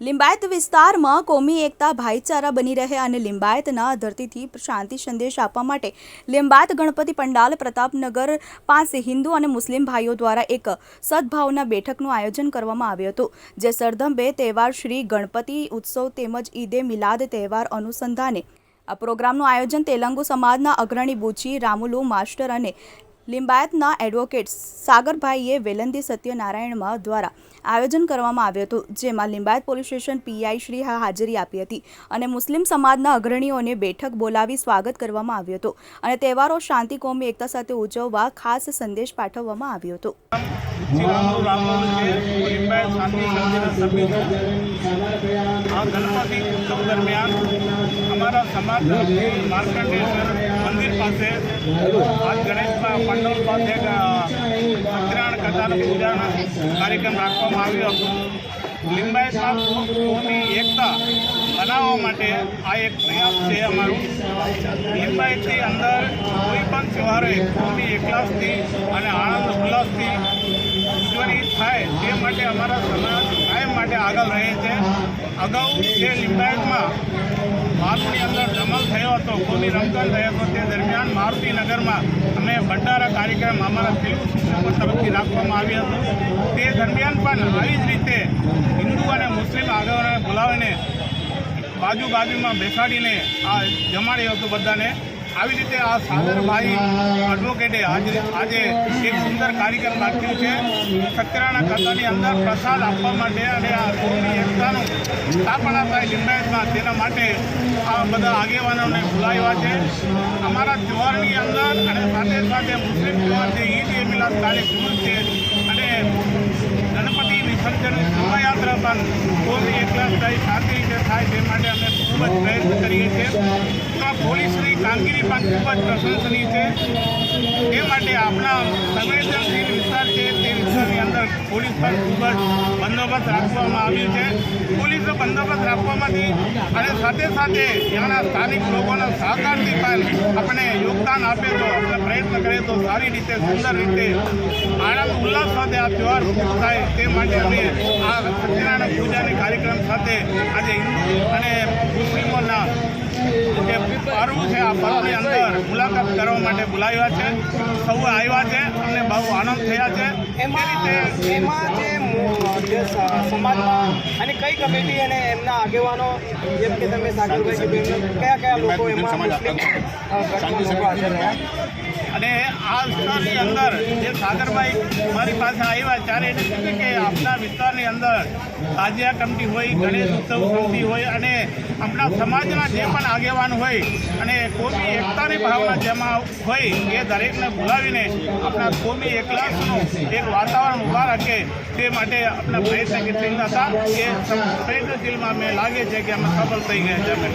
લિંબાયત વિસ્તારમાં કોમી એકતા ભાઈચારા બની રહે અને લિંબાયતના ધરતીથી શાંતિ સંદેશ આપવા માટે લિંબાયત ગણપતિ પંડાલ પ્રતાપનગર પાસે હિન્દુ અને મુસ્લિમ ભાઈઓ દ્વારા એક સદભાવના બેઠકનું આયોજન કરવામાં આવ્યું હતું, જે સરધંભે તહેવાર શ્રી ગણપતિ ઉત્સવ તેમજ ઈદે મિલાદ તહેવાર અનુસંધાને આ પ્રોગ્રામનું આયોજન તેલંગુ સમાજના અગ્રણી બુચી રામુલુ, માસ્ટર અને લિંબાયતના એડવોકેટ સાગરભાઈએ વેલંદી સત્યનારાયણમાં દ્વારા આયોજન કરવામાં આવ્યું હતું, જેમાં Limbayat police station PI Shri હાજરી આપી હતી અને મુસ્લિમ સમાજના અગ્રણીઓને બેઠક બોલાવી સ્વાગત કરવામાં આવ્યું હતું અને તહેવારો શાંતિ, કોમી, એકતા સાથે ઉજવવા ખાસ સંદેશ પાઠવવામાં આવ્યો હતો. અમારા સમાજ માર્કંડેશ્વર મંદિર પાસે આજ ગણેશના પંડોલ પાસે એક અ, સત્યનારાયણ કથાના કાર્યક્રમ રાખવામાં આવ્યો હતો. લિંબાયતમાં કોમી એકતા બનાવવા માટે આ એક પ્રયાસ છે અમારું. લિંબાયતની અંદર કોઈ પણ તહેવારે કોમી એકલાસથી અને આનંદ ઉલ્લાસથી ઉજવણી થાય તે માટે અમારા સમાજ કાયમ માટે આગળ રહે છે. અગાઉ જે લિંબાયતમાં મારુની અંદર ધમાલ થયો હતો, કોની રમઝાન થયો હતો, તે દરમિયાન મારુતિનગરમાં અમે ભંડારા કાર્યક્રમ અમારા તેલુગુ શિક્ષકો તરફથી રાખવામાં આવ્યો હતો. તે દરમિયાન પણ આવી જ રીતે હિન્દુ અને મુસ્લિમ આગેવાનોને બોલાવીને બાજુ બાજુમાં બેસાડીને આ જમાડ્યો હતો બધાને. આવી રીતે આ સાગરભાઈ એડવોકેટે આજે આજે એક સુંદર કાર્યક્રમ રાખ્યું છે. સત્યનારાયણ કથાની અંદર પ્રસાદ આપવા માટે અને આ સૌની એકતાનું સ્થાપના થાય લિંબાયતમાં તેના માટે આ બધા આગેવાનોને બોલાવ્યા છે. અમારા ત્યોહારની અંદર અને સાથે સાથે મુસ્લિમ ત્યોહાર છે ઈદ એ મિલાદ કાર્યક્રમ છે. અને ગણપતિ વિસર્જનની શોભાયાત્રા પણ કોમી એકલા થાય શાંતિ રીતે થાય તે માટે અમે ખૂબ જ પ્રયત્ન કરીએ છીએ. પોલીસની કામગીરી પણ ખૂબ જ પ્રશંસનીય છે. એ માટે આપણા સંવેદનશીલ વિસ્તાર છે તે વિસ્તારની અંદર પોલીસ પણ ખૂબ જ બંદોબસ્ત રાખવામાં આવ્યું છે. પોલીસનો બંદોબસ્ત રાખવામાંથી અને સાથે સાથે ત્યાંના સ્થાનિક લોકોના સહકારથી પણ આપણે યોગદાન આપે તો આપણે પ્રયત્ન કરીએ તો સારી રીતે, સુંદર રીતે આનંદ ઉલ્લાસ સાથે આ તહેવાર થાય તે માટે અમે આ સત્યનારાયણ પૂજાની કાર્યક્રમ સાથે આજે હિન્દુ અને મુસ્લિમોના જે પર્વ છે આ પર્વની અંદર મુલાકાત કરવા માટે બોલાવ્યા છે. સૌ આવ્યા છે અને બહુ આનંદ થયા છે. એમાં જે સમાજમાં અને કઈ કમિટી અને એમના આગેવાનો જેમ કે તમે સાગરભાઈ કીધું કયા કયા લોકો એમાં લોકો હાજર રહ્યા? અને આ વિસ્તારની અંદર જે સાગરભાઈ મારી પાસે આવ્યા ત્યારે એને કીધું કે આપણા વિસ્તારની અંદર તાજિયા કમિટી હોય ગણેશ ઉત્સવ કમિટી હોય અને આપણા સમાજના જે પણ આગેવાન હોય અને કોમી એકતાની ભાવના જેમાં હોય એ દરેકને બોલાવીને આપણા કોમી એકલાસનું એક વાતાવરણ ઊભા રાખે તે માટે આપણા પ્રયત્નશીલ હતા એ પ્રયત્નશીલમાં અમે લાગે છે કે અમે સફળ થઈ ગયા છે અમે.